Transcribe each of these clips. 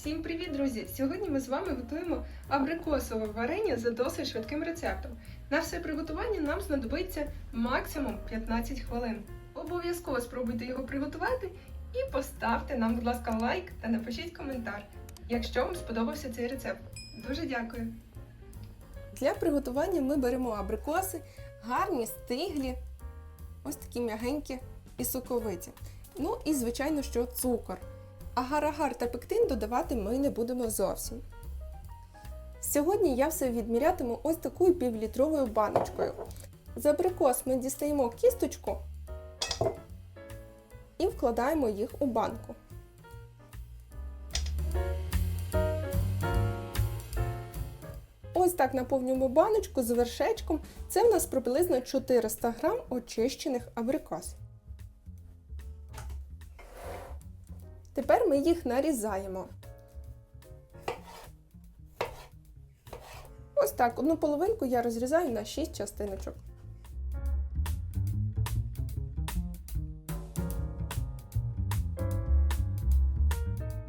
Всім привіт, друзі! Сьогодні ми з вами готуємо абрикосове варення за досить швидким рецептом. На все приготування нам знадобиться максимум 15 хвилин. Обов'язково спробуйте його приготувати і поставте нам, будь ласка, лайк та напишіть коментар, якщо вам сподобався цей рецепт. Дуже дякую! Для приготування ми беремо абрикоси, гарні, стиглі, ось такі м'ягенькі і соковиті. Ну і, звичайно, що цукор. Агар-агар та пектин додавати ми не будемо зовсім. Сьогодні я все відмірятиму ось такою півлітровою баночкою. З абрикос ми дістаємо кісточку і вкладаємо їх у банку. Ось так наповнюємо баночку з вершечком. Це в нас приблизно 400 грам очищених абрикос. Тепер ми їх нарізаємо. Ось так, одну половинку я розрізаю на 6 частиночок.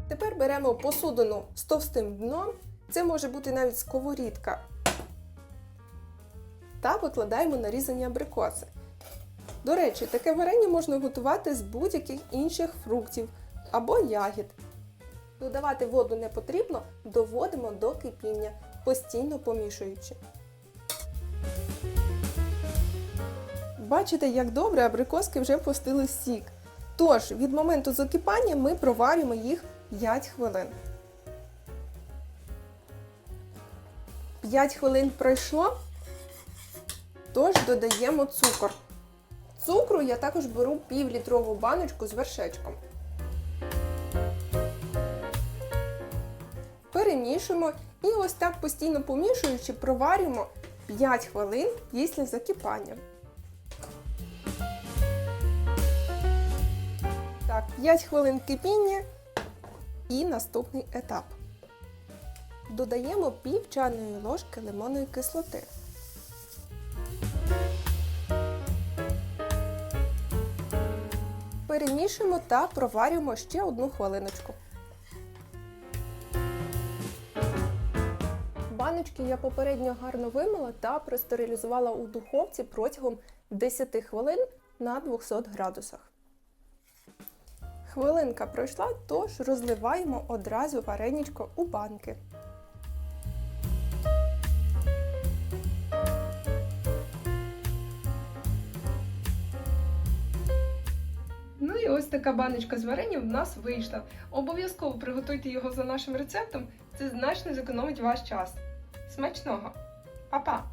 Тепер беремо посудину з товстим дном. Це може бути навіть сковорідка. Та викладаємо нарізані абрикоси. До речі, таке варення можна готувати з будь-яких інших фруктів або ягід. Додавати воду не потрібно, доводимо до кипіння, постійно помішуючи. Бачите, як добре абрикоски вже пустили сік. Тож, від моменту закипання ми проварюємо їх 5 хвилин. 5 хвилин пройшло, тож додаємо цукор. Цукру я також беру півлітрову баночку з вершечком. Перемішуємо і ось так постійно помішуючи, проварюємо 5 хвилин після закипання. Так, 5 хвилин кипіння і наступний етап. Додаємо пів чайної ложки лимонної кислоти. Перемішуємо та проварюємо ще одну хвилиночку. Баночки я попередньо гарно вимила та простерилізувала у духовці протягом 10 хвилин на 200 градусах. Хвилинка пройшла, тож розливаємо одразу вареничко у банки. Ну і ось така баночка з варенням в нас вийшла. Обов'язково приготуйте його за нашим рецептом, це значно зекономить ваш час. Смачного! Па-па!